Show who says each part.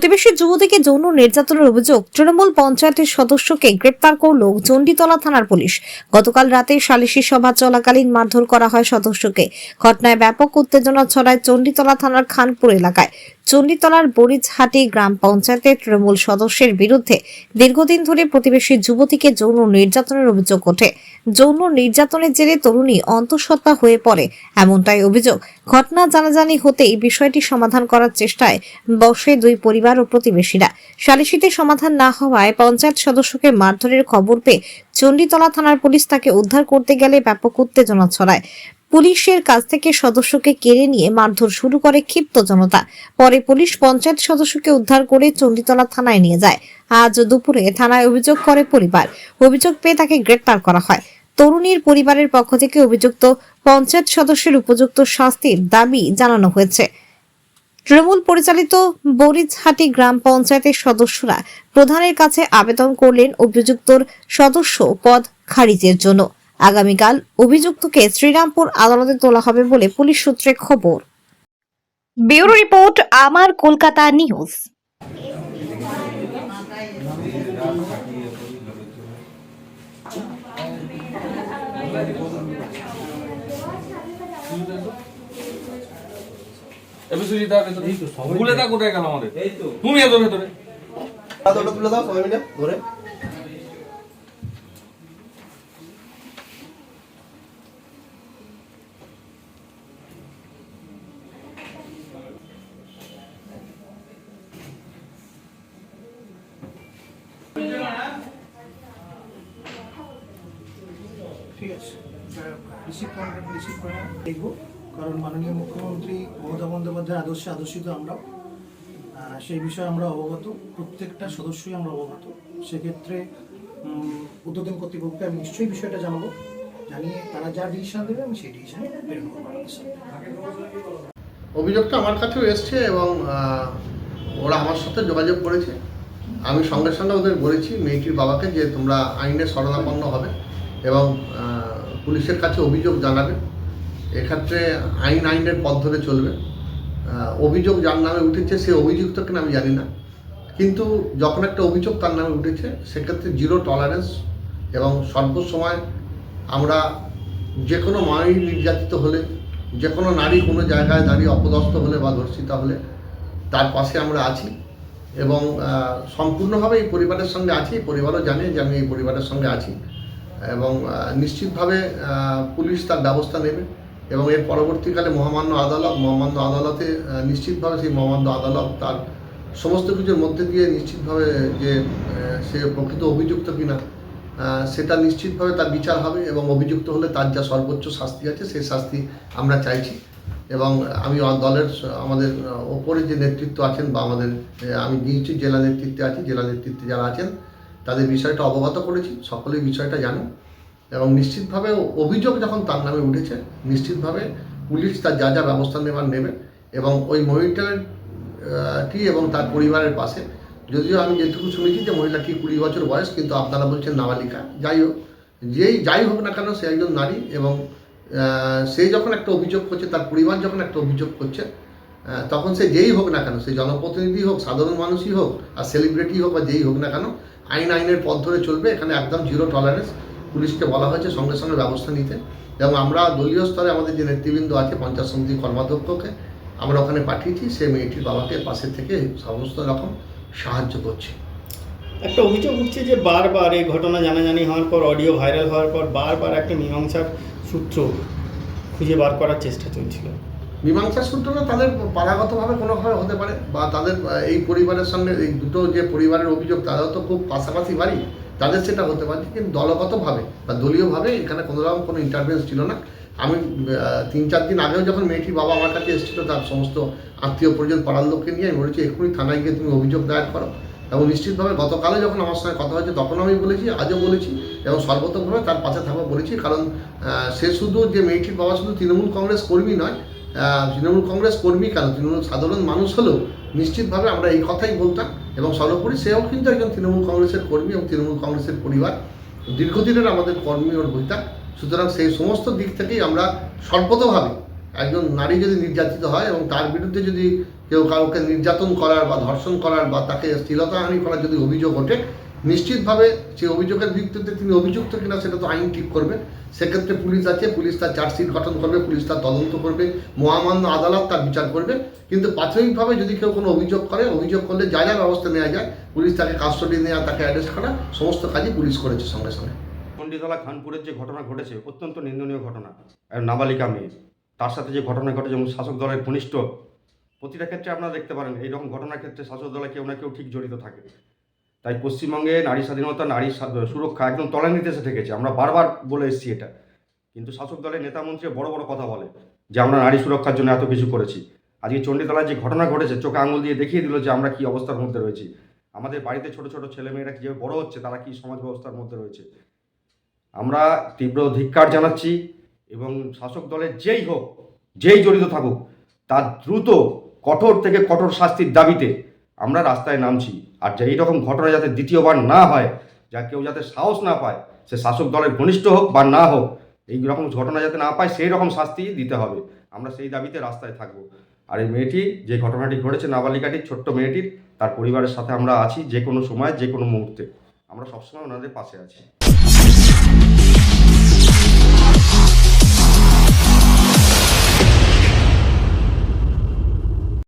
Speaker 1: প্রতিবেশী যুবতীকে যৌন নির্যাতনের অভিযোগ তৃণমূল পঞ্চায়েতের সদস্যকে গ্রেপ্তার করল চণ্ডীতলা থানার পুলিশ। গতকাল রাতে সালিশি সভা চলাকালীন মারধর করা হয় সদস্যকে। ঘটনায় ব্যাপক উত্তেজনা ছড়ায় চণ্ডীতলা থানার খানপুর এলাকায়। চণ্ডীতলার বরিজহাটি গ্রাম পঞ্চায়েতের তৃণমূল সদস্যের বিরুদ্ধে দীর্ঘদিন ধরে প্রতিবেশী যুবতীকে যৌন নির্যাতনের অভিযোগ ওঠে। যৌন নির্যাতনের জেরে তরুণী অন্তঃসত্ত্বা হয়ে পড়ে, এমনটাই অভিযোগ। ঘটনা জানাজানি হতে এই বিষয়টি সমাধান করার চেষ্টায় বসে দুই পরিবার ও প্রতিবেশীরা। সালিশিতে সমাধান না হওয়ায় পঞ্চায়েত সদস্যকে মারধরের খবর পেয়ে চণ্ডীতলা থানার পুলিশ তাকে উদ্ধার করতে গেলে ব্যাপক উত্তেজনা ছড়ায়। পুলিশের কাছ থেকে সদস্যকে কেড়ে নিয়ে মারধর শুরু করে ক্ষিপ্ত জনতা। পরে পুলিশ পঞ্চায়েত সদস্যকে উদ্ধার করে চণ্ডীতলা থানায় নিয়ে যায়। আজ দুপুরে থানায় অভিযোগ করে পরিবার। অভিযোগ পেয়ে তাকে গ্রেপ্তার করা হয়। তরুণীর পরিবারের পক্ষ থেকে অভিযুক্ত পঞ্চায়েত সদস্যের উপযুক্ত শাস্তির দাবি জানানো হয়েছে। তৃণমূল পরিচালিত বরিজহাটি গ্রাম পঞ্চায়েতের সদস্যরা প্রধানের কাছে আবেদন করলেন অভিযুক্তর সদস্য পদ খারিজের জন্য। আগামীকাল অভিযুক্তকে শ্রীরামপুর আদালতে তোলা হবে বলে পুলিশ সূত্রে খবর। ব্যুরো রিপোর্ট আমার কলকাতা নিউজ।
Speaker 2: এবার সুজিতা ভেতরে। ভুলে তা কোথায় গেল আমাদের। তুমি এত ভেতরে।
Speaker 3: তুলে দাও সবাই মিলে ধরে।
Speaker 4: ঠিক আছে। দেখব। কারণ মাননীয় মুখ্যমন্ত্রী মমতা বন্দ্যোপাধ্যায়ের আদর্শে আদর্শিত আমরাও। সেই বিষয়ে আমরা অবগত। প্রত্যেকটা সদস্যই আমরা অবগত। সেক্ষেত্রে উদ্বোধন কর্তৃপক্ষকে আমি নিশ্চয়ই বিষয়টা জানাব। জানিয়ে তারা যা ডিসিশন দেবে, আমি সেই ডিসিশনে প্রেরণ করব
Speaker 3: অভিযোগটা আমার কাছেও এসছে এবং ওরা আমার সাথে যোগাযোগ করেছে। আমি সঙ্গে সঙ্গে ওদের বলেছি, মেয়েটির বাবাকে যে তোমরা আইনের শরণাপন্ন হবে। এবং পুলিশের কাছে অভিযোগ জানাবে। এক্ষেত্রে আইন আইনের পথ ধরে চলবে। অভিযোগ যার নামে উঠেছে, সে অভিযুক্ত কিনা আমি জানি না। কিন্তু যখন একটা অভিযোগ তার নামে উঠেছে, সেক্ষেত্রে জিরো টলারেন্স এবং সর্বসময় আমরা যে কোনো মায়ের নির্যাতিত হলে যে কোনো নারী কোনো জায়গায় দাঁড়িয়ে অপদস্থ হলে বা ধর্ষিতা হলে, তার পাশে আমরা আছি এবং সম্পূর্ণভাবে এই পরিবারের সঙ্গে আছি পরিবারও জানে যে আমি এই পরিবারের সঙ্গে আছি। এবং নিশ্চিতভাবে পুলিশ তার ব্যবস্থা নেবে এবং এর পরবর্তীকালে মহামান্য আদালত, মহামান্য আদালতে নিশ্চিতভাবে সেই মহামান্য আদালত তার সমস্ত কিছুর মধ্যে দিয়ে নিশ্চিতভাবে যে সে প্রকৃত অভিযুক্ত কিনা সেটা নিশ্চিতভাবে তার বিচার হবে এবং অভিযুক্ত হলে তার যা সর্বোচ্চ শাস্তি আছে সেই শাস্তি আমরা চাইছি। এবং আমি দলের আমাদের ওপরে যে নেতৃত্ব আছেন বা আমাদের আমি নিশ্চিত জেলা নেতৃত্বে আছি, জেলা নেতৃত্বে যারা আছেন তাদের বিষয়টা অবগত করেছি, সকলেই বিষয়টা জানেন এবং নিশ্চিতভাবে অভিযোগ যখন তার নামে উঠেছে, নিশ্চিতভাবে পুলিশ তার যা যা ব্যবস্থা নেবার নেবে এবং ওই মহিলার টি এবং তার পরিবারের পাশে। যদিও আমি যেটুকু শুনেছি যে মহিলাটি কুড়ি বছর বয়স, কিন্তু আপনারা বলছেন নাবালিকা। যাই হোক, যেই যাই হোক না কেন সে একজন নারী এবং সে যখন একটা অভিযোগ করছে, তার পরিবার যখন একটা অভিযোগ করছে তখন সে যেই হোক না কেন, সে জনপ্রতিনিধি হোক, সাধারণ মানুষই হোক, আর সেলিব্রিটি হোক বা যেই হোক না কেন আইন আইনের পথ ধরে চলবে, এখানে একদম জিরো টলারেন্স পুলিশকে বলা হয়েছে সঙ্গে সঙ্গে ব্যবস্থা নিতে। এবং আমরা দলীয় স্তরে আমাদের যে নেতৃবৃন্দ আছে, পঞ্চায়েত সমিতির কর্মাধ্যক্ষকে, আমরা ওখানে পাঠিয়েছি, সে মেয়েটির বাবাকে পাশে থেকে সমস্ত রকম সাহায্য করছে।
Speaker 5: একটা অভিযোগ উঠছে যে বারবার এই ঘটনা জানাজানি হওয়ার পর, অডিও ভাইরাল হওয়ার পর, বারবার একটা মীমাংসার সূত্র খুঁজে বার করার চেষ্টা চলছিল।
Speaker 3: মীমাংসা সূত্রটা তাদের পাড়াগতভাবে কোনোভাবে হতে পারে বা তাদের এই পরিবারের সঙ্গে, এই দুটো যে পরিবারের অভিযোগ, তারাও তো খুব পাশাপাশি বাড়ি, তাদের সেটা হতে পারে। কিন্তু দলগতভাবে বা দলীয়ভাবে এখানে কোনো রকম কোনো ইন্টারভেন্স ছিল না। আমি তিন চার দিন আগেও যখন মেয়েটির বাবা আমার কাছে এসেছিল, তার সমস্ত আত্মীয় পরিজন পাড়ার লোককে নিয়ে, আমি বলেছি, এক্ষুনি থানায় গিয়ে তুমি অভিযোগ দায়ের করো। এবং নিশ্চিতভাবে গতকালে যখন আমার সঙ্গে কথা হয়েছে, তখন আমি বলেছি, আজও বলেছি এবং সর্বতভাবে তার পাশে থাকব বলেছি। কারণ সে শুধু যে মেয়েটির বাবা শুধু তৃণমূল কংগ্রেস কর্মী নয় তৃণমূল কংগ্রেস কর্মী কেন তৃণমূল সাধারণ মানুষ হলেও নিশ্চিতভাবে আমরা এই কথাই বলতাম এবং সর্বোপরি সেও কিন্তু একজন তৃণমূল কংগ্রেসের কর্মী এবং তৃণমূল কংগ্রেসের পরিবার। দীর্ঘদিনের আমাদের কর্মী ওর বইটা। সুতরাং সেই সমস্ত দিক থেকেই আমরা স্বল্পতভাবে একজন নারী যদি নির্যাতিত হয় এবং তার বিরুদ্ধে যদি কেউ কাউকে নির্যাতন করার বা ধর্ষণ করার বা তাকে স্থিরতাহানি করার যদি অভিযোগ ওঠে নিশ্চিতভাবে সেই অভিযোগের ভিত্তিতে তিনি অভিযুক্ত কিনা সেটা তো আইন ঠিক করবে। সেক্ষেত্রে পুলিশ আছে, পুলিশ তার চার্জশিট গঠন করবে, পুলিশ তার তদন্ত করবে, মহামান্য আদালত তার বিচার করবে। কিন্তু প্রাথমিকভাবে যদি কেউ কোনো অভিযোগ করে, অভিযোগ করলে যা যা ব্যবস্থা নেওয়া যায়, পুলিশ তাকে কাস্টডি নেওয়া তাকে অ্যারেস্ট করা, সমস্ত কাজই পুলিশ করেছে সঙ্গে সঙ্গে।
Speaker 6: পণ্ডিতলা খানপুরের যে ঘটনা ঘটেছে, অত্যন্ত নিন্দনীয় ঘটনা। নাবালিকা মেয়ে, তার সাথে যে ঘটনা ঘটেছে এবং শাসক দলের ঘনিষ্ঠ, প্রতিটা ক্ষেত্রে আপনারা দেখতে পারেন, এইরকম ঘটনার ক্ষেত্রে শাসক দলে কেউ না কেউ ঠিক জড়িত থাকে। তাই পশ্চিমবঙ্গে নারী স্বাধীনতা, নারী সুরক্ষা একদম তলানিতে এসে ঠেকেছে আমরা বারবার বলে এসেছি এটা। কিন্তু শাসক দলের নেতা মন্ত্রী বড় বড় কথা বলে যে, আমরা নারী সুরক্ষার জন্য এত কিছু করেছি। আজকে চণ্ডীতলায় যে ঘটনা ঘটেছে, চোখে আঙুল দিয়ে দেখিয়ে দিল যে, আমরা কি অবস্থার মধ্যে রয়েছি। আমাদের বাড়িতে ছোট ছোট ছেলেমেয়েরা কীভাবে বড় হচ্ছে, তারা কি সমাজ ব্যবস্থার মধ্যে রয়েছে? আমরা তীব্র ধিক্কার জানাচ্ছি এবং শাসক দলের যেই হোক, যেই জড়িত থাকুক, তার দ্রুত, কঠোর থেকে কঠোর শাস্তির দাবিতে আমরা রাস্তায় নামছি। আর যে এইরকম ঘটনা যাতে দ্বিতীয়বার না হয়, যা কেউ যাতে সাহস না পায়, সে শাসক দলের ঘনিষ্ঠ হোক বা না হোক, এই রকম ঘটনা যাতে না পায়, সেই রকম শাস্তি দিতে হবে। আমরা সেই দাবিতে রাস্তায় থাকব। আর এই মেয়েটি, যে ঘটনাটি ঘটেছে নাবালিকাটির ছোট্ট মেয়েটির, তার পরিবারের সাথে আমরা আছি যে কোনো সময় যে কোনো মুহূর্তে। আমরা সবসময় ওনাদের পাশে আছি।